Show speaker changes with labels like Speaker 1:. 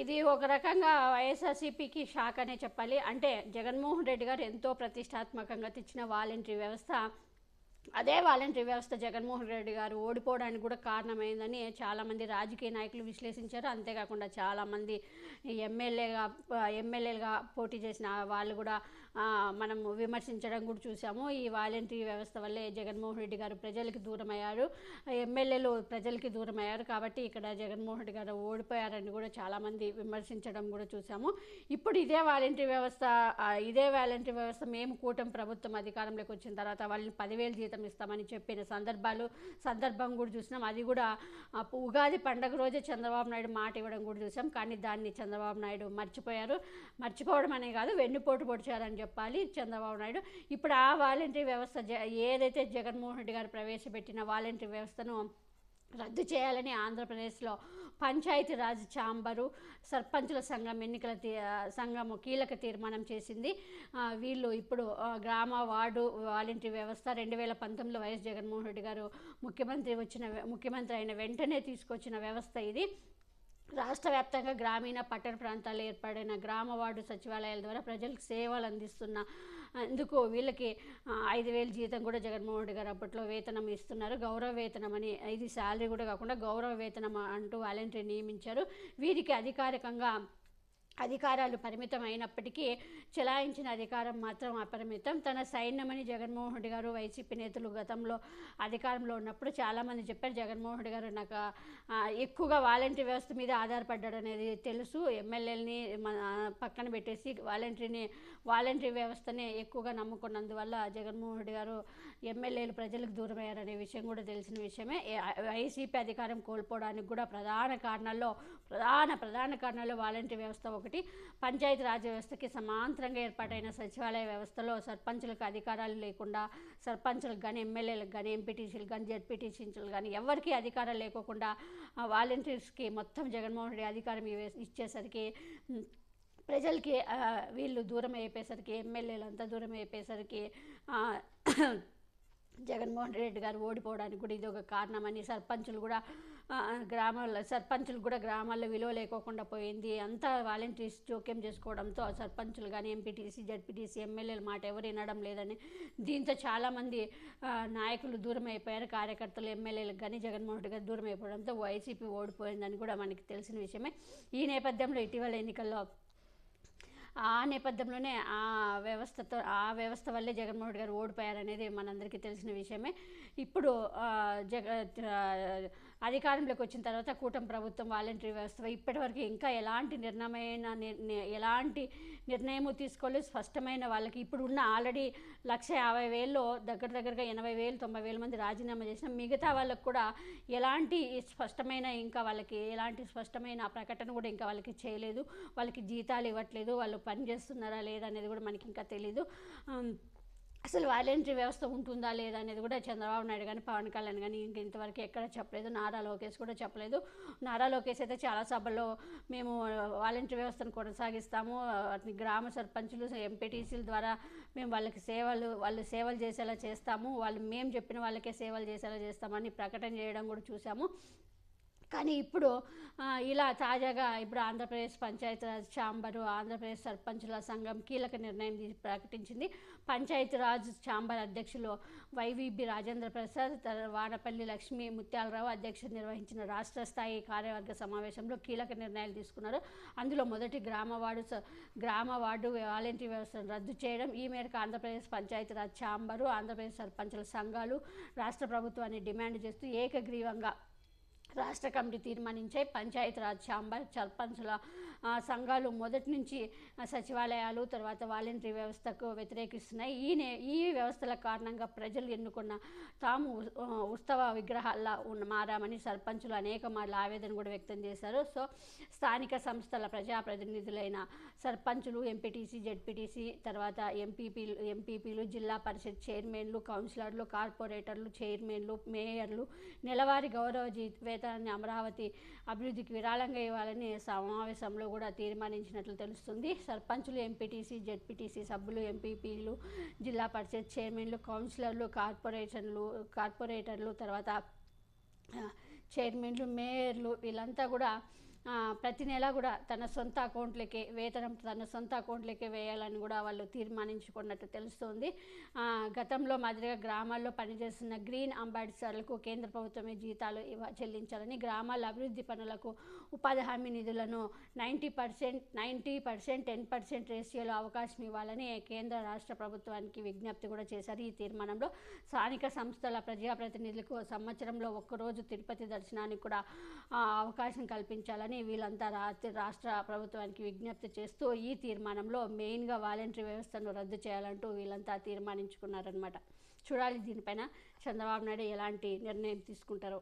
Speaker 1: ఇది ఒక రకంగా వైఎస్ఆర్సీపీకి షాక్ అనే చెప్పాలి. అంటే జగన్మోహన్ రెడ్డి గారు ఎంతో ప్రతిష్టాత్మకంగా తెచ్చిన వాలంటరీ వ్యవస్థ. అదే వాలంటరీ వ్యవస్థ జగన్మోహన్ రెడ్డి గారు ఓడిపోవడానికి కూడా కారణమైందని చాలామంది రాజకీయ నాయకులు విశ్లేషించారు. అంతేకాకుండా చాలామంది ఎమ్మెల్యేగా ఎమ్మెల్యేలుగా పోటీ చేసిన వాళ్ళు కూడా మనం విమర్శించడం కూడా చూసాము. ఈ వాలంటరీ వ్యవస్థ వల్లే జగన్మోహన్ రెడ్డి గారు ప్రజలకు దూరమయ్యారు. ఎమ్మెల్యేలు ప్రజలకి దూరమయ్యారు కాబట్టి ఇక్కడ జగన్మోహన్ రెడ్డి గారు ఓడిపోయారని కూడా చాలామంది విమర్శించడం కూడా చూసాము. ఇప్పుడు ఇదే వాలంటరీ వ్యవస్థ ఇదే వాలంటరీ వ్యవస్థ మేము కూటమి ప్రభుత్వం అధికారంలోకి వచ్చిన తర్వాత వాళ్ళని పదివేలు జీతం ఇస్తామని చెప్పిన సందర్భాలు సందర్భం కూడా చూసినాం. అది కూడా ఉగాది పండగ రోజే చంద్రబాబు నాయుడు మాట ఇవ్వడం కూడా చూసాం. కానీ దాన్ని చంద్రబాబు నాయుడు మర్చిపోయారు. మర్చిపోవడం అనే కాదు వెన్నుపోటు పొడిచారని చెప్పాలి చంద్రబాబు నాయుడు. ఇప్పుడు ఆ వాలంటరీ వ్యవస్థ జ ఏదైతే జగన్మోహన్ రెడ్డి గారు ప్రవేశపెట్టిన వాలంటరీ వ్యవస్థను రద్దు చేయాలని ఆంధ్రప్రదేశ్లో పంచాయతీరాజ్ ఛాంబరు సర్పంచుల సంఘం ఎన్నికల తీ సంఘము కీలక తీర్మానం చేసింది. వీళ్ళు ఇప్పుడు గ్రామ వార్డు వాలంటీర్ వ్యవస్థ రెండు వేల పంతొమ్మిదిలో వైఎస్ జగన్మోహన్ రెడ్డి గారు ముఖ్యమంత్రి వచ్చిన ముఖ్యమంత్రి అయిన వెంటనే తీసుకొచ్చిన వ్యవస్థ ఇది. రాష్ట్ర వ్యాప్తంగా గ్రామీణ పట్టణ ప్రాంతాల్లో ఏర్పడిన గ్రామ వార్డు సచివాలయాల ద్వారా ప్రజలకు సేవలు అందిస్తున్న అందుకు వీళ్ళకి ఐదు వేలు జీతం కూడా జగన్మోహన్ రెడ్డి గారు అప్పట్లో వేతనం ఇస్తున్నారు. గౌరవ వేతనం అని ఇది శాలరీ కూడా కాకుండా గౌరవ వేతనం అంటూ వాలంటీర్ నియమించారు. వీరికి అధికారికంగా అధికారాలు పరిమితం అయినప్పటికీ చెలాయించిన అధికారం మాత్రం అపరిమితం. తన సైన్యమని జగన్మోహన్ రెడ్డి గారు వైసీపీ నేతలు గతంలో అధికారంలో ఉన్నప్పుడు చాలామంది చెప్పారు జగన్మోహన్ రెడ్డి గారు నాకు ఎక్కువగా వాలంటీర్ వ్యవస్థ మీద ఆధారపడ్డాడు అనేది తెలుసు. ఎమ్మెల్యేలని మన పక్కన పెట్టేసి వాలంటీర్ని వాలంటీర్ వ్యవస్థనే ఎక్కువగా నమ్ముకున్నందువల్ల జగన్మోహన్ రెడ్డి గారు ఎమ్మెల్యేలు ప్రజలకు దూరమయ్యారనే విషయం కూడా తెలిసిన విషయమే. వైసీపీ అధికారం కోల్పోవడానికి కూడా ప్రధాన కారణాల్లో ప్రధాన ప్రధాన కారణాల్లో వాలంటీర్ వ్యవస్థ ఒకటి పంచాయతీ రాజ్ వ్యవస్థకి సమాంతరంగా ఏర్పాటైన సచివాలయ వ్యవస్థలో సర్పంచులకు అధికారాలు లేకుండా సర్పంచులకు కానీ ఎమ్మెల్యేలకు కానీ ఎంపీటీసీలు కానీ జడ్పీటీసీలకు కానీ ఎవరికీ అధికారాలు లేకోకుండా వాలంటీర్స్కి మొత్తం జగన్మోహన్ రెడ్డి అధికారం ఇచ్చేసరికి ప్రజలకి వీళ్ళు దూరం అయిపోయేసరికి ఎమ్మెల్యేలు అంతా దూరం అయిపోయేసరికి జగన్మోహన్ రెడ్డి గారు ఓడిపోవడానికి కూడా ఇది ఒక కారణమని సర్పంచులు కూడా గ్రామాల్లో సర్పంచులు కూడా గ్రామాల్లో విలువ లేకోకుండా పోయింది. అంతా వాలంటీర్స్ జోక్యం చేసుకోవడంతో సర్పంచులు కానీ ఎంపీటీసీ జడ్పీటీసీ ఎమ్మెల్యేల మాట ఎవరు వినడం లేదని దీంతో చాలామంది నాయకులు దూరం అయిపోయారు కార్యకర్తలు ఎమ్మెల్యేలకు కానీ జగన్మోహన్ రెడ్డి గారు దూరం అయిపోవడంతో వైసీపీ ఓడిపోయిందని కూడా మనకి తెలిసిన విషయమే. ఈ నేపథ్యంలో ఇటీవల ఎన్నికల్లో ఆ నేపథ్యంలోనే ఆ వ్యవస్థతో ఆ వ్యవస్థ వల్లే జగన్మోహన్ రెడ్డి గారు ఓడిపోయారనేది మనందరికీ తెలిసిన విషయమే. ఇప్పుడు జగ అధికారంలోకి వచ్చిన తర్వాత కూటమి ప్రభుత్వం వాలంటరీ వ్యవస్థ ఇప్పటివరకు ఇంకా ఎలాంటి నిర్ణయమైన ఎలాంటి నిర్ణయము తీసుకోలేదు. స్పష్టమైన వాళ్ళకి ఇప్పుడు ఉన్న ఆల్రెడీ లక్ష యాభై వేల్లో దగ్గర దగ్గరగా ఎనభై వేలు తొంభై వేల మంది రాజీనామా చేసిన మిగతా వాళ్ళకు కూడా ఎలాంటి స్పష్టమైన ఇంకా వాళ్ళకి ఎలాంటి స్పష్టమైన ప్రకటన కూడా ఇంకా వాళ్ళకి చేయలేదు. వాళ్ళకి జీతాలు ఇవ్వట్లేదు. వాళ్ళు పని చేస్తున్నారా లేదా అనేది కూడా మనకి ఇంకా తెలీదు. అసలు వాలంటరీ వ్యవస్థ ఉంటుందా లేదా అనేది కూడా చంద్రబాబు నాయుడు కానీ పవన్ కళ్యాణ్ కానీ ఇంక ఇంతవరకు ఎక్కడ చెప్పలేదు. నారా లోకేష్ కూడా చెప్పలేదు. నారా లోకేష్ అయితే చాలా సభల్లో మేము వాలంటరీ వ్యవస్థను కొనసాగిస్తాము. వాటిని గ్రామ సర్పంచులు ఎంపీటీసీల ద్వారా మేము వాళ్ళకి సేవలు వాళ్ళు సేవలు చేసేలా చేస్తాము. వాళ్ళు మేము చెప్పిన వాళ్ళకే సేవలు చేసేలా చేస్తామని ప్రకటన చేయడం కూడా చూసాము. కానీ ఇప్పుడు ఇలా తాజాగా ఇప్పుడు ఆంధ్రప్రదేశ్ పంచాయతీరాజ్ ఛాంబరు ఆంధ్రప్రదేశ్ సర్పంచుల సంఘం కీలక నిర్ణయం ప్రకటించింది. పంచాయతీరాజ్ ఛాంబర్ అధ్యక్షులు వైవిబి రాజేంద్ర ప్రసాద్ వాడపల్లి లక్ష్మి ముత్యాలరావు అధ్యక్షత నిర్వహించిన రాష్ట్ర స్థాయి కార్యవర్గ సమావేశంలో కీలక నిర్ణయాలు తీసుకున్నారు. అందులో మొదటి గ్రామ వార్డు స- గ్రామ వార్డు వాలంటీర్ వ్యవస్థను రద్దు చేయడం ఈ మేరకు ఆంధ్రప్రదేశ్ పంచాయతీరాజ్ ఛాంబరు ఆంధ్రప్రదేశ్ సర్పంచుల సంఘాలు రాష్ట్ర ప్రభుత్వాన్ని డిమాండ్ చేస్తూ ఏకగ్రీవంగా రాష్ట్ర కమిటీ తీర్మానించాయి పంచాయతీరాజ్ ఛాంబర్ సర్పంచుల సంఘాలు మొదటి నుంచి సచివాలయాలు తర్వాత వాలంటరీ వ్యవస్థకు వ్యతిరేకిస్తున్నాయి. ఈ ఈ వ్యవస్థల కారణంగా ప్రజలు ఎన్నుకున్న తాము ఉత్సవ విగ్రహాల్లా ఉన్న మారామని సర్పంచులు అనేక మార్లు ఆవేదన కూడా వ్యక్తం చేశారు. సో స్థానిక సంస్థల ప్రజాప్రతినిధులైన సర్పంచులు ఎంపీటీసీ జెడ్పీటీసీ తర్వాత ఎంపీపీలు ఎంపీపీలు జిల్లా పరిషత్ చైర్మన్లు కౌన్సిలర్లు కార్పొరేటర్లు చైర్మన్లు మేయర్లు నెలవారీ గౌరవ జీ వేతనాన్ని అమరావతి అభివృద్ధికి విరాళంగా ఇవ్వాలని సమావేశంలో కూడా తీర్మానించినట్లు తెలుస్తుంది. సర్పంచులు ఎంపీటీసీ జెడ్పీటీసీ సభ్యులు ఎంపీపీలు జిల్లా పరిషత్ చైర్మన్లు కౌన్సిలర్లు కార్పొరేషన్లు కార్పొరేటర్లు తర్వాత చైర్మన్లు మేయర్లు వీళ్ళంతా కూడా ప్రతి నెల కూడా తన సొంత అకౌంట్లకే వేతనం తన సొంత అకౌంట్లకే వేయాలని కూడా వాళ్ళు తీర్మానించుకున్నట్టు తెలుస్తోంది. గతంలో మాదిరిగా గ్రామాల్లో పనిచేస్తున్న గ్రీన్ అంబాసిడర్లకు కేంద్ర ప్రభుత్వమే జీతాలు ఇవ్వ చెల్లించాలని గ్రామాల అభివృద్ధి పనులకు ఉపాధి హామీ నిధులను ninety percent ninety percent ten percent రేషియోలో అవకాశం ఇవ్వాలని కేంద్ర రాష్ట్ర ప్రభుత్వానికి విజ్ఞప్తి కూడా చేశారు. ఈ తీర్మానంలో స్థానిక సంస్థల ప్రజాప్రతినిధులకు సంవత్సరంలో ఒక్కరోజు తిరుపతి దర్శనానికి కూడా అవకాశం కల్పించాలని వీళ్ళంతా రా- రాష్ట్ర ప్రభుత్వానికి విజ్ఞప్తి చేస్తూ ఈ తీర్మానంలో మెయిన్గా వాలంటరీ వ్యవస్థను రద్దు చేయాలంటూ వీళ్ళంతా తీర్మానించుకున్నారనమాట చూడాలి దీనిపైన చంద్రబాబు నాయుడు ఎలాంటి నిర్ణయం తీసుకుంటారో.